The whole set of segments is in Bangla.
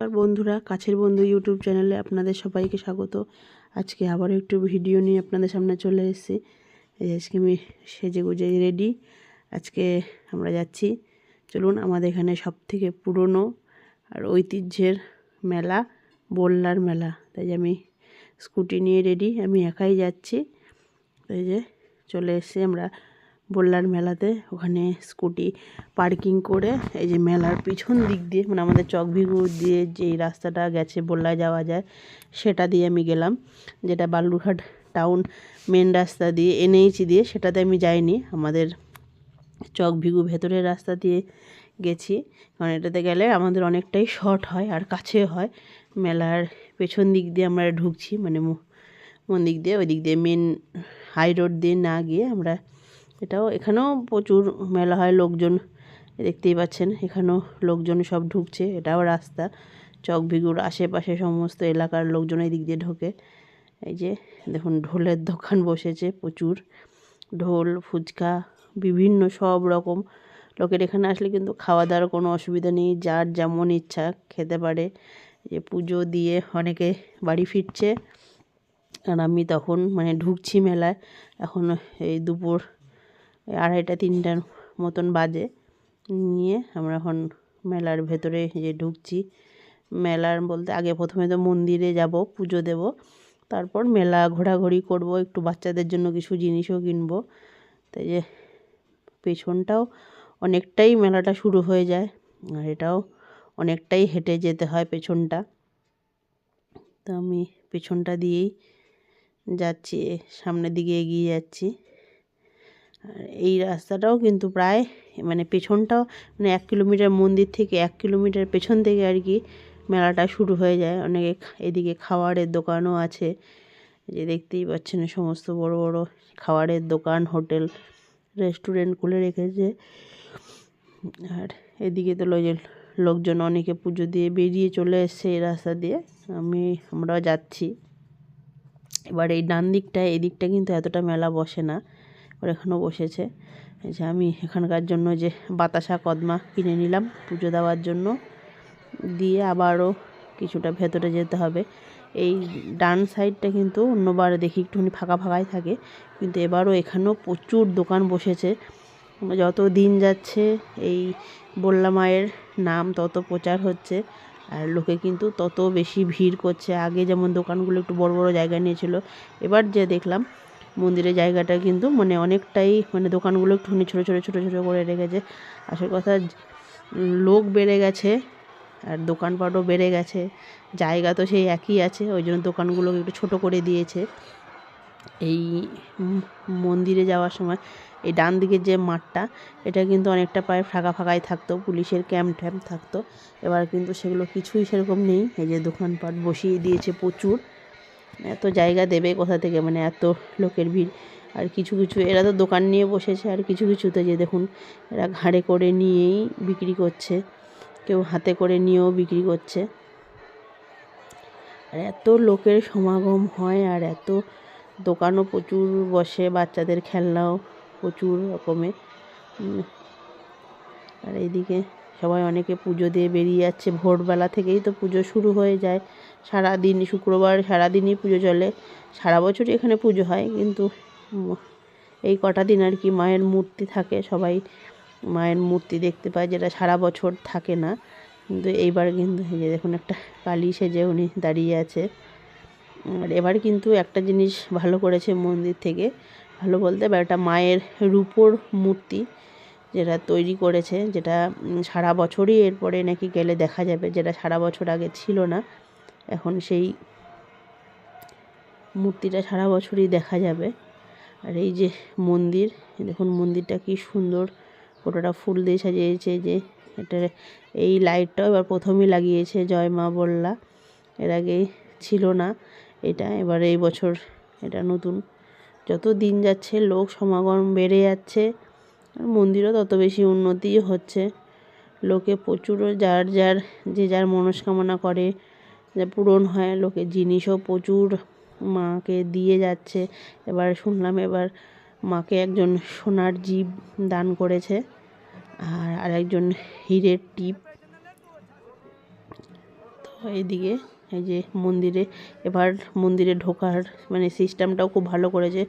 আর বন্ধুরা, কাছের বন্ধু ইউটিউব চ্যানেলে আপনাদের সবাইকে স্বাগত। আজকে আবার একটু ভিডিও নিয়ে আপনাদের সামনে চলে এসেছি। এই আজকে আমি সেজে গুজে রেডি আজকে আমরা যাচ্ছি, চলুন আমাদের এখানে সব থেকে পুরনো আর ঐতিহ্যের মেলা, বল্লার মেলা। তাই যে আমি স্কুটি নিয়ে রেডি আমি একাই যাচ্ছি। এই যে চলে এসেছি আমরা বল্লার মেলাতে। ওখানে স্কুটি পার্কিং করে এই যে মেলার পিছন দিক দিয়ে মানে আমাদের চকভিগু দিয়ে যেই রাস্তাটা গেছে বললায় যাওয়া যায়, সেটা দিয়ে আমি গেলাম। যেটা বালুরঘাট টাউন মেন রাস্তা দিয়ে, এনএইচ দিয়ে, সেটাতে আমি যাইনি। আমাদের চকভিগু ভেতরের রাস্তা দিয়ে গেছি। কারণ এটাতে গেলে আমাদের অনেকটাই শর্ট হয় আর কাছে হয়। মেলার পেছন দিক দিয়ে আমরা ঢুকছি মানে মন দিক দিয়ে, ওই দিক দিয়ে মেন হাই রোড দিয়ে না গিয়ে আমরা এটাও, এখানেও প্রচুর মেলা হয় লোকজন। দেখতেই পাচ্ছেন, এখানেও লোকজন সব ঢুকছে। এটাও রাস্তা চকভিগুর আশেপাশে সমস্ত এলাকার লোকজন এই দিক দিয়ে ঢোকে। এই যে, দেখুন, ঢোলের দোকান বসেছে প্রচুর। ঢোল, ফুচকা, বিভিন্ন সব রকম। লোকের এখানে আসলে কিন্তু খাওয়া দাওয়ার কোনো অসুবিধা নেই। যার যেমন ইচ্ছা খেতে পারে। যে, পুজো দিয়ে অনেকে বাড়ি ফিরছে। আর আমি তখন মানে ঢুকছি মেলায়। এখন এই দুপুর আড়াইটা তিনটার মতন বাজে। নিয়ে আমরা এখন মেলার ভেতরে যে ঢুকছি। মেলার বলতে আগে প্রথমে তো মন্দিরে যাব, পুজো দেব। তারপর মেলা ঘোরাঘুরি করব, একটু বাচ্চাদের জন্য কিছু জিনিসও কিনব। তাই যে পেছনটাও অনেকটাই মেলাটা শুরু হয়ে যায়, আর এটাও অনেকটাই হেঁটে যেতে হয় পেছনটা। তো আমি পেছনটা দিয়েই যাচ্ছি সামনের দিকে এগিয়ে যাচ্ছি। এই রাস্তাটাও কিন্তু প্রায় মানে পেছনটাও মানে এক কিলোমিটার মন্দির থেকে এক কিলোমিটার পেছন থেকে আর কি মেলাটা শুরু হয়ে যায়। অনেকে এদিকে খাবারের দোকানও আছে। যে দেখতেই পাচ্ছেন সমস্ত বড় বড় খাবারের দোকান, হোটেল, রেস্টুরেন্ট খুলে রেখেছে। আর এদিকে তো লোকজন অনেকে পুজো দিয়ে বেরিয়ে চলে এসছে এই রাস্তা দিয়ে। আমি, আমরাও যাচ্ছি। এবার এই ডান দিকটায়, এদিকটা কিন্তু এতটা মেলা বসে না। ওর এখানেও বসেছে। যে আমি এখানকার জন্য যে বাতাসা, কদমা কিনে নিলাম পুজো দেওয়ার জন্য। দিয়ে আবারও কিছুটা ভেতরে যেতে হবে। এই ডান সাইডটা কিন্তু অন্যবার দেখি একটুখানি ফাঁকা ফাঁকাই থাকে। কিন্তু এবারও এখানেও প্রচুর দোকান বসেছে। যত দিন যাচ্ছে এই বললা মায়ের নাম তত প্রচার হচ্ছে। আর লোকে কিন্তু তত বেশি ভিড় করছে। আগে যেমন দোকানগুলো একটু বড় বড় জায়গা নিয়েছিল, এবার যে দেখলাম মন্দিরের জায়গাটা কিন্তু মানে অনেকটাই মানে দোকানগুলো একটুখানি ছোটো ছোটো ছোটো ছোটো করে রেখেছে। আসল কথা, লোক বেড়ে গেছে আর দোকানপাটও বেড়ে গেছে। জায়গা তো সেই একই আছে, ওই জন্য দোকানগুলোকে একটু ছোটো করে দিয়েছে। এই মন্দিরে যাওয়ার সময় এই ডান দিকের যে মাঠটা, এটা কিন্তু অনেকটা প্রায় ফাঁকা ফাঁকাই থাকতো, পুলিশের ক্যাম্প ট্যাম্প থাকতো। এবার কিন্তু সেগুলো কিছুই সেরকম নেই। এই যে দোকানপাট বসিয়ে দিয়েছে প্রচুর। এত জায়গা দেবে কোথা থেকে? মানে এত লোকের ভিড়। আর কিছু কিছু, এরা তো দোকান নিয়ে বসেছে, আর কিছু কিছুতে যে দেখুন, এরা ঘাড়ে করে নিয়েই বিক্রি করছে। কেউ হাতে করে নিয়েও বিক্রি করছে। আর এত লোকের সমাগম হয়, আর এত দোকানও প্রচুর বসে, বাচ্চাদের খেলনাও প্রচুর রকমের আর এইদিকে সবাই অনেকে পুজো দিয়ে বেরিয়ে যাচ্ছে। ভোরবেলা থেকেই তো পুজো শুরু হয়ে যায়। সারাদিন, শুক্রবার সারাদিনই পুজো চলে। সারা বছরই এখানে পুজো হয়, কিন্তু এই কটা দিন আর কি মায়ের মূর্তি থাকে, সবাই মায়ের মূর্তি দেখতে পায়, যেটা সারা বছর থাকে না। কিন্তু এইবার কিন্তু এই যে দেখুন, একটা কালী সেজে উনি দাঁড়িয়ে আছে। আর এবার কিন্তু একটা জিনিস ভালো করেছে মন্দির থেকে। ভালো বলতে একটা মায়ের রূপোর মূর্তি যেটা তৈরি করেছে, যেটা সারা বছরই এরপরে নাকি গেলে দেখা যাবে, যেটা সারা বছর আগে ছিল না। এখন সেই মূর্তিটা সারা বছরই দেখা যাবে। আর এই যে মন্দির দেখুন মন্দিরটা কি সুন্দর। গোটাটা ফুল দিয়ে সাজিয়েছে যে এটা এই লাইটটাও এবার প্রথমেই লাগিয়েছে জয় মা বললা। এর আগে ছিল না। এটা এবার এই বছর এটা নতুন। যত দিন যাচ্ছে, লোক সমাগম বেড়ে যাচ্ছে। আর মন্দিরও তত বেশি উন্নতি হচ্ছে। লোকে প্রচুরও যার যার, যে যার মনস্কামনা করে। পূরণ হয় লোকের জিনিসও প্রচুর মাকে দিয়ে যাচ্ছে। এবার শুনলাম এবার মাকে একজন সোনার জীব দান করেছে আর আরেকজন হিরের টিপ। তো এইদিকে এই যে মন্দিরে, এবার মন্দিরে ঢোকার মানে সিস্টেমটাও খুব ভালো করেছে।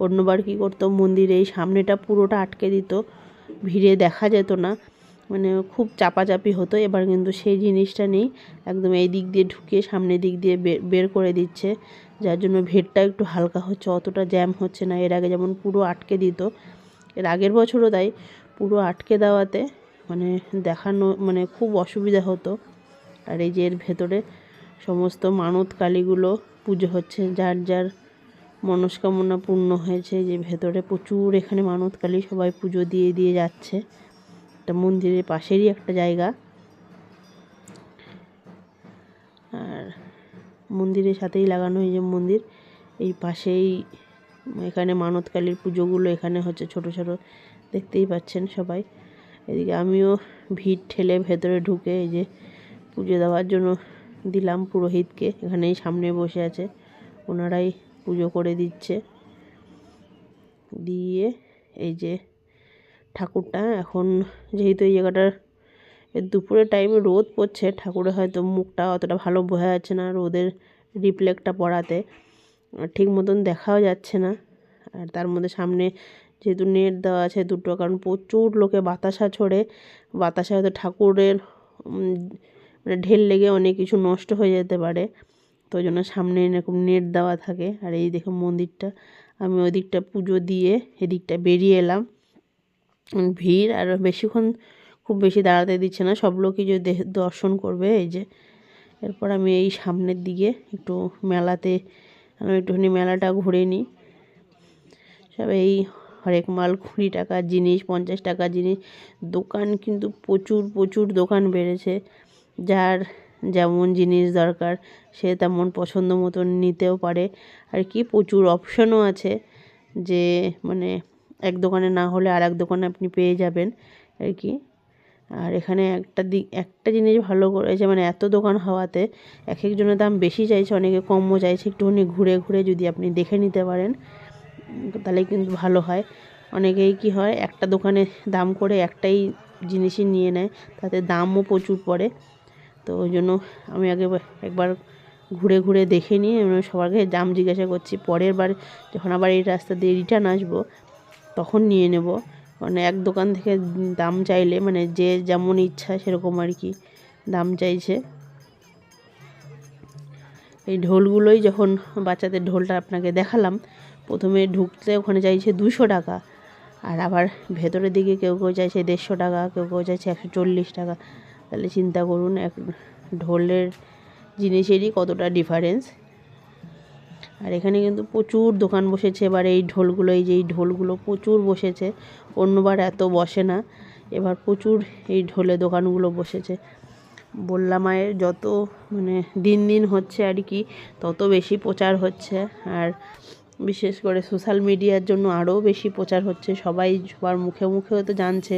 অন্যবার কী করতো, মন্দিরে এই সামনেটা পুরোটা আটকে দিত, ভিড়ে দেখা যেত না। মানে খুব চাপাচাপি হতো। এবার কিন্তু সেই জিনিসটা নেই। একদম এই দিক দিয়ে ঢুকিয়ে সামনের দিক দিয়ে বের করে দিচ্ছে। যার জন্য ভিড়টা একটু হালকা হচ্ছে, অতটা জ্যাম হচ্ছে না। এর আগে যেমন পুরো আটকে দিত, এর আগের বছরও তাই। পুরো আটকে দেওয়াতে মানে দেখানো মানে খুব অসুবিধা হতো। আর এই যে এর ভেতরে সমস্ত মানত কালীগুলো পুজো হচ্ছে। যার যার মনস্কামনা পূর্ণ হয়েছে, যে ভেতরে প্রচুর এখানে মানত কালী সবাই পুজো দিয়ে দিয়ে যাচ্ছে। একটা মন্দিরের পাশেরই একটা জায়গা। আর মন্দিরের সাথেই লাগানো এই যে মন্দির, এই পাশেই এখানে মানত কালীর পুজোগুলো এখানে হচ্ছে ছোট ছোট, দেখতেই পাচ্ছেন সবাই। এদিকে আমিও ভিড় ঠেলে ভেতরে ঢুকে এই যে পুজো দেওয়ার জন্য দিলাম পুরোহিতকে, এখানেই সামনে বসে আছে, ওনারাই পুজো করে দিচ্ছে। দিয়ে এই যে ঠাকুরটা। এখন যেহেতু এই জায়গাটার দুপুরের টাইমে রোদ পড়ছে, ঠাকুরের হয়তো মুখটা অতটা ভালো বোঝা যাচ্ছে না রোদের রিফ্লেক্টটা পড়াতে। ঠিক মতন দেখাও যাচ্ছে না। আর তার মধ্যে সামনে যেহেতু নেট দেওয়া আছে দুটো, কারণ প্রচুর লোকে বাতাসা ছড়ে। বাতাসা হয়তো ঠাকুরের মানে ঢেল লেগে অনেক কিছু নষ্ট হয়ে যেতে পারে। তো ওই জন্য সামনে এরকম নেট দেওয়া থাকে। আর এই দেখো মন্দিরটা। আমি ওই দিকটা পুজো দিয়ে এদিকটা বেরিয়ে এলাম। ভিড় আর বেশিক্ষণ খুব বেশি দাঁড়াতে দিচ্ছে না। সব লোকই যে দর্শন করবে, এই যে। এরপর আমি এই সামনের দিকে একটু মেলাতে, আমি একটুখানি মেলাটা ঘুরে নিই। সব এই হরেক মাল, কুড়ি টাকার জিনিস, পঞ্চাশ টাকা জিনিস। দোকান কিন্তু প্রচুর প্রচুর দোকান বেড়েছে। যার যেমন জিনিস দরকার, সে তেমন পছন্দ মতন নিতেও পারে। আর কি প্রচুর অপশনও আছে যে মানে এক দোকানে না হলে আর এক দোকানে আপনি পেয়ে যাবেন, আর কি। আর এখানে একটা দিক একটা জিনিস ভালো করেছে মানে এত দোকান হওয়াতে এক একজনের দাম বেশি চাইছে, অনেকে কমও চাইছে, একটুখানি ঘুরে ঘুরে যদি আপনি দেখে নিতে পারেন, তাহলে কিন্তু ভালো হয়। অনেকেই কি হয়, একটা দোকানে দাম করে একটাই জিনিসই নিয়ে নেয়, তাতে দামও প্রচুর পড়ে। তো ওই জন্য আমি আগে একবার ঘুরে ঘুরে দেখে নিয়ে সবাইকে দাম জিজ্ঞাসা করছি, পরের বার যখন আবার এই রাস্তা দিয়ে রিটার্ন আসব তখন নিয়ে নেব। মানে এক দোকান থেকে দাম চাইলে মানে যে যেমন ইচ্ছা সেরকম আর কি দাম চাইছে। এই ঢোলগুলোই যখন বাচ্চাদের ঢোলটা আপনাকে দেখালাম, প্রথমে ঢুকতে ওখানে চাইছে দুশো টাকা, আর আবার ভেতরের দিকে কেউ কেউ চাইছে দেড়শো টাকা, কেউ কেউ চাইছে একশো চল্লিশ টাকা। তাহলে চিন্তা করুন, এক ঢোলের জিনিসেরই কতটা ডিফারেন্স আর এখানে কিন্তু প্রচুর দোকান বসেছে। এবার এই ঢোলগুলো, এই যে এই ঢোলগুলো প্রচুর বসেছে। অন্যবার এত বসে না। এবার প্রচুর এই ঢোলে দোকানগুলো বসেছে। বললাম মায়ের যত মানে দিন দিন হচ্ছে আর কি, তত বেশি প্রচার হচ্ছে। আর বিশেষ করে সোশ্যাল মিডিয়ার জন্য আরও বেশি প্রচার হচ্ছে। সবাই সবার মুখে মুখেও তো জানছে।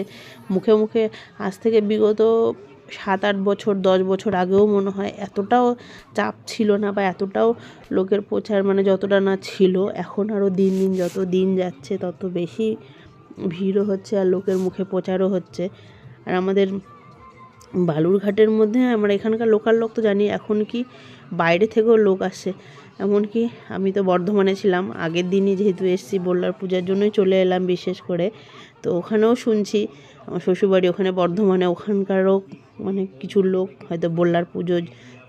মুখে মুখে আজ থেকে বিগত সাত আট বছর, দশ বছর আগেও মনে হয় এতটাও চাপ ছিল না বা এতটাও লোকের প্রচার মানে যতটা না ছিল, এখন আরও দিন দিন যত দিন যাচ্ছে তত বেশি ভিড়ও হচ্ছে আর লোকের মুখে প্রচারও হচ্ছে। আর আমাদের বালুরঘাটের মধ্যে আমরা এখানকার লোকাল লোক তো জানি, এখন কি বাইরে থেকেও লোক আসছে এমনকি আমি তো বর্ধমানে ছিলাম, আগের দিনই যেহেতু এসছি বললার পূজার জন্যই চলে এলাম বিশেষ করে। তো ওখানেও শুনছি, আমার শ্বশুরবাড়ি ওখানে, বর্ধমানে ওখানকারও মানে কিছু লোক হয়তো বললার পুজো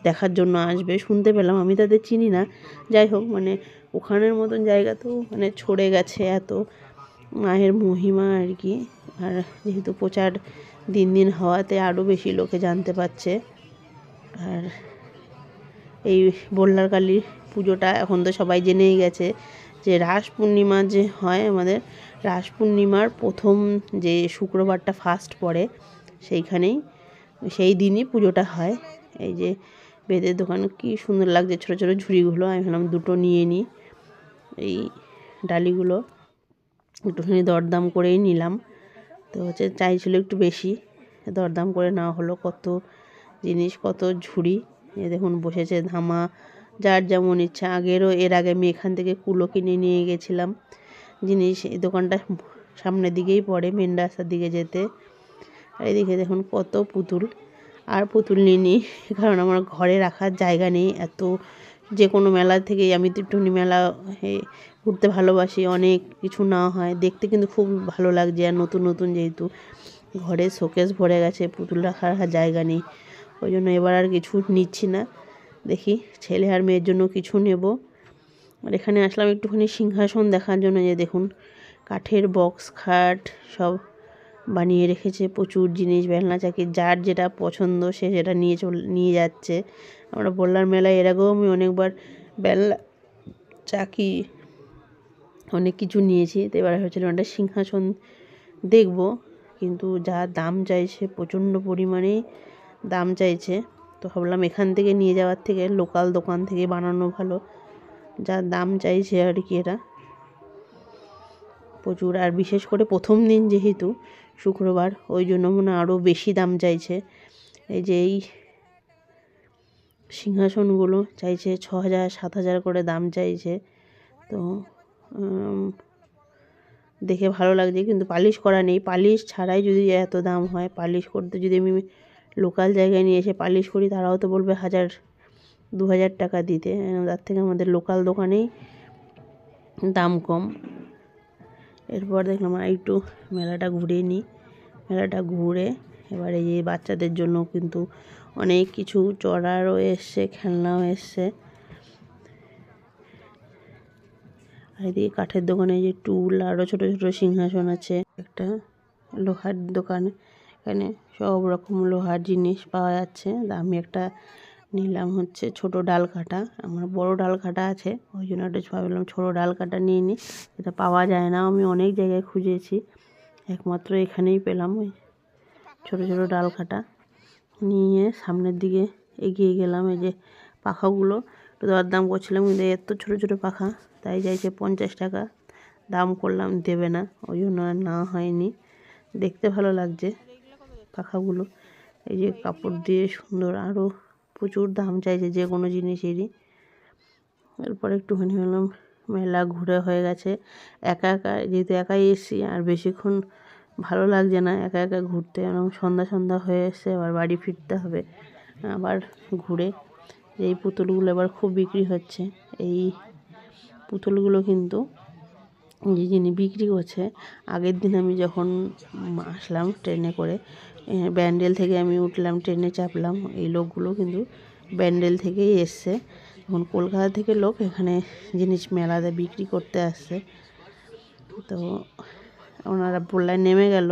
দেখার জন্য আসবে, শুনতে পেলাম, আমি তাদের চিনি না। যাই হোক মানে ওখানের মতন জায়গা তো মানে ছড়ে গেছে এত মায়ের মহিমা আর কি। আর যেহেতু প্রচার দিন দিন হওয়াতে আরও বেশি লোকে জানতে পারছে। আর এই বল্লার কালীর পুজোটা এখন তো সবাই জেনেই গেছে যে রাস পূর্ণিমা যে হয় আমাদের, রাস পূর্ণিমার প্রথম যে শুক্রবারটা ফার্স্ট পড়ে, সেইখানেই সেই দিনই পুজোটা হয়। এই যে বেদের দোকান, কি সুন্দর লাগছে ছোটো ছোটো ঝুড়িগুলো। আমি ভাবলাম দুটো নিয়ে নিই। এই ডালিগুলো একটুখানি দরদাম করেই নিলাম। তো হচ্ছে চাইছিল একটু বেশি। দরদাম করে নেওয়া হলো কত জিনিস, কত ঝুড়ি। এ দেখুন, বসেছে ধামা। যার যেমন ইচ্ছা। আগেরও, এর আগে আমি এখান থেকে কুলো কিনে নিয়ে গেছিলাম। জিনিস, এই দোকানটা সামনের দিকেই পড়ে, মেন রাস্তার দিকে যেতে। আর এদিকে দেখুন কত পুতুল। আর পুতুল নিইনি কারণ আমার ঘরে রাখার জায়গা নেই। এত যে কোনো মেলা থেকেই আমি তো একটুখানি মেলা ঘুরতে ভালোবাসি, অনেক কিছু না হয়। দেখতে কিন্তু খুব ভালো লাগছে, আর নতুন নতুন যেহেতু ঘরে শোকেস ভরে গেছে, পুতুল রাখার জায়গা নেই। ওই জন্য এবার আর কিছু নিচ্ছি না। দেখি ছেলে আর মেয়ের জন্য কিছু নেব। আর এখানে আসলাম একটুখানি সিংহাসন দেখার জন্য, যে দেখুন কাঠের বক্স খাট, সব। বানিয়ে রেখেছে, প্রচুর জিনিস, বেলনা, চাকি, যার যেটা পছন্দ সে সেটা নিয়ে চল, নিয়ে যাচ্ছে। আমরা বললার মেলায় এর আগেও আমি অনেকবার বেলনা, চাকি অনেক কিছু নিয়েছি। তো এবার হয়েছিল একটা সিংহাসন দেখব, কিন্তু যা দাম চাইছে, প্রচণ্ড পরিমাণে দাম চাইছে। তো ভাবলাম, এখান থেকে নিয়ে যাওয়ার থেকে, লোকাল দোকান থেকে বানানো ভালো। যা দাম চাইছে আর কি এরা প্রচুর, আর বিশেষ করে প্রথম দিন যেহেতু শুক্রবার, ওই জন্য মনে আরও বেশি দাম চাইছে। এই যে এই সিংহাসনগুলো চাইছে ছ হাজার সাত হাজার করে দাম চাইছে। তো দেখে ভালো লাগছে, কিন্তু পালিশ করা নেই। পালিশ ছাড়াই যদি এত দাম হয়, পালিশ করতে যদি আমি লোকাল জায়গায় নিয়ে এসে পালিশ করি, তারাও তো বলবে হাজার দু হাজার টাকা দিতে। তার থেকে আমাদের লোকাল দোকানেই দাম কম। এরপর দেখলাম আর একটু মেলাটা ঘুরে নিই। মেলাটা ঘুরে এবারে এই বাচ্চাদের জন্য কিন্তু অনেক কিছু, চড়ারও এসছে, খেলনাও এসছে। আর এদিকে কাঠের দোকানে যে টুল আরও ছোট ছোটো সিংহাসন আছে, একটা লোহার দোকান। এখানে সব রকম লোহার জিনিস পাওয়া যাচ্ছে। আমি একটা নিলাম হচ্ছে ছোট ডাল কাটা। আমার বড় ডাল কাটা আছে, ওই জন্য একটা ভাবলাম ছোটো ডাল কাটা নিয়ে নিই। এটা পাওয়া যায় না, আমি অনেক জায়গায় খুঁজেছি, একমাত্র এখানেই পেলাম ওই ছোটো ছোটো ডাল কাটা। নিয়ে সামনের দিকে এগিয়ে গেলাম এই যে পাখাগুলো। একটু দরদাম করছিলাম, কিন্তু এত ছোটো ছোটো পাখা, তাই চাইছে পঞ্চাশ টাকা। দাম করলাম, দেবে না, ওই জন্য আর না হয়নি। দেখতে ভালো লাগছে পাখাগুলো। এই যে কাপড় দিয়ে সুন্দর আরও প্রচুর দাম চাইছে যে কোনো জিনিসেরই। এরপর একটুখানি হলাম মেলা ঘুরে হয়ে গেছে। একা একা, যেহেতু একাই এসেছি, আর বেশিক্ষণ ভালো লাগছে না, একা একা ঘুরতে। এরকম সন্ধ্যা সন্ধ্যা হয়ে এসছে, আবার বাড়ি ফিরতে হবে, আবার ঘুরে। এই পুতুলগুলো এবার খুব বিক্রি হচ্ছে। এই পুতুলগুলো কিন্তু যে যিনি বিক্রি করছে, আগের দিন আমি যখন আসলাম ট্রেনে করে ব্যান্ডেল থেকে আমি উঠলাম, ট্রেনে চাপলাম। এই লোকগুলো কিন্তু ব্যান্ডেল থেকেই এসছে। এখন কলকাতা থেকে লোক এখানে জিনিস মেলাতে বিক্রি করতে আসছে। তো ওনারা বললায় নেমে গেল।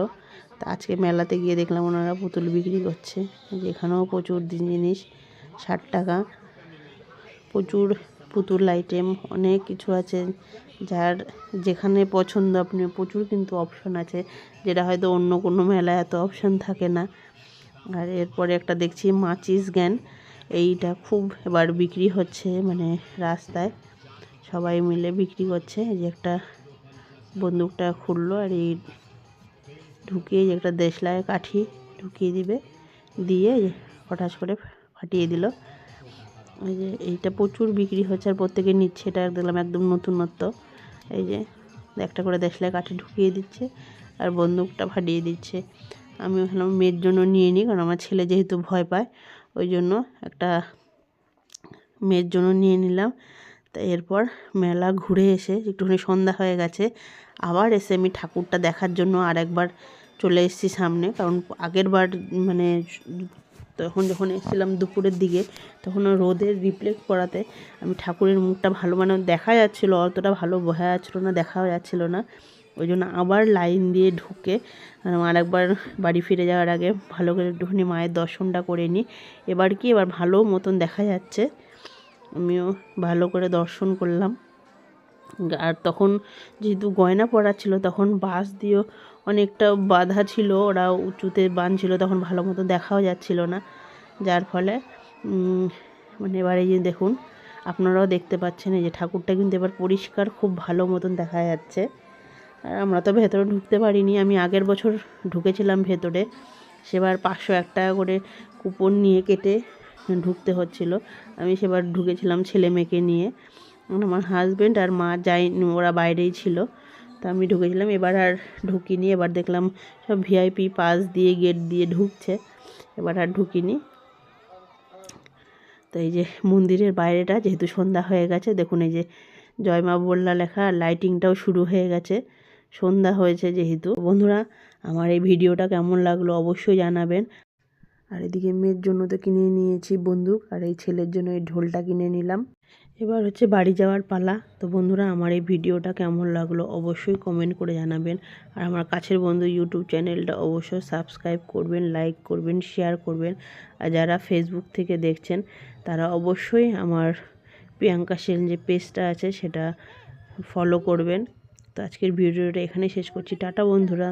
তা আজকে মেলাতে গিয়ে দেখলাম ওনারা পুতুল বিক্রি করছে। যেখানেও প্রচুর জিনিস, ষাট টাকা। প্রচুর পুতুল আইটেম অনেক কিছু আছে, যার যেখানে পছন্দ আপনি, প্রচুর কিন্তু অপশন আছে, যেটা হয়তো অন্য কোনো মেলায় এত অপশন থাকে না। আর এরপরে একটা দেখছি মাচিস জ্ঞান এইটা খুব এবার বিক্রি হচ্ছে মানে রাস্তায় সবাই মিলে বিক্রি করছে। যে একটা বন্দুকটা খুললো আর এই ঢুকিয়ে যে একটা দেশলায় কাঠি ঢুকিয়ে দিবে, দিয়ে হঠাৎ করে ফাটিয়ে দিল। এই যে এইটা প্রচুর বিক্রি হচ্ছে আর প্রত্যেকে নিচ্ছে এটা দেখলাম একদম নতুনত্ব। এই যে একটা করে দেশলায় কাঠে ঢুকিয়ে দিচ্ছে আর বন্দুকটা ফাটিয়ে দিচ্ছে। আমি ভাবলাম মেয়ের জন্য নিয়ে নিই কারণ আমার ছেলে যেহেতু ভয় পায়, ওই জন্য একটা মেয়ের জন্য নিয়ে নিলাম। তা এরপর মেলা ঘুরে এসে একটুখানি সন্ধ্যা হয়ে গেছে। আবার এসে আমি ঠাকুরটা দেখার জন্য আর একবার চলে এসেছি সামনে, কারণ আগের বার মানে তখন যখন এসেছিলাম দুপুরের দিকে, তখন রোদের রিফ্লেক্ট করাতে আমি ঠাকুরের মুখটা ভালো মানে দেখা যাচ্ছিল, অতটা ভালো বোঝা যাচ্ছিল না দেখাও যাচ্ছিল না। ওই জন্য আবার লাইন দিয়ে ঢুকে আর একবার বাড়ি ফিরে যাওয়ার আগে ভালো করে একটুখানি মায়ের দর্শনটা করে নিই। এবার কি? এবার ভালো মতন দেখা যাচ্ছে। আমিও ভালো করে দর্শন করলাম। আর তখন যেহেতু গয়না পরা ছিল, তখন বাস দিয়েও অনেকটা বাধা ছিল, ওরা উঁচুতে বাঁধছিল তখন ভালো মতো দেখাও যাচ্ছিল না। যার ফলে মানে এবার এই যে দেখুন, আপনারাও দেখতে পাচ্ছেন, এই যে ঠাকুরটা কিন্তু এবার পরিষ্কার, খুব ভালো মতন দেখা যাচ্ছে। আর আমরা তো ভেতরে ঢুকতে পারিনি, আমি আগের বছর ঢুকেছিলাম ভেতরে, সেবার পাঁচশো এক টাকা করে কুপন নিয়ে কেটে ঢুকতে হচ্ছিল। আমি সেবার ঢুকেছিলাম ছেলে মেয়েকে নিয়ে। আমার হাজব্যান্ড আর মা যাই ওরা বাইরেই ছিল। তা আমি ঢুকেছিলাম, এবার আর ঢুকিনি, এবার দেখলাম সব ভিআইপি পাস দিয়ে গেট দিয়ে ঢুকছে, এবার আর ঢুকিনি। তো এই যে মন্দিরের বাইরেটা যেহেতু সন্ধ্যা হয়ে গেছে, দেখুন এই যে জয় মা বল্লা লেখা লাইটিংটাও শুরু হয়ে গেছে, সন্ধ্যা হয়েছে যেহেতু। বন্ধুরা, আমার এই ভিডিওটা কেমন লাগল অবশ্যই জানাবেন। আর এদিকে মেয়ের জন্য তো কিনে নিয়েছি বন্দুক, আর এই ছেলের জন্য এই ঢোলটা কিনে নিলাম। এবার হচ্ছে বাড়ি যাওয়ার পালা। তো বন্ধুরা, আমার এই ভিডিওটা কেমন লাগল অবশ্যই কমেন্ট করে জানাবেন। আর আমার কাছের বন্ধু ইউটিউব চ্যানেলটা অবশ্যই সাবস্ক্রাইব করবেন লাইক করবেন শেয়ার করবেন। আর যারা ফেসবুক থেকে দেখছেন, তারা অবশ্যই আমার প্রিয়াঙ্কা সেন যে পেজটা আছে, সেটা ফলো করবেন। তো আজকের ভিডিওটা এখানেই শেষ করছি। টাটা বন্ধুরা।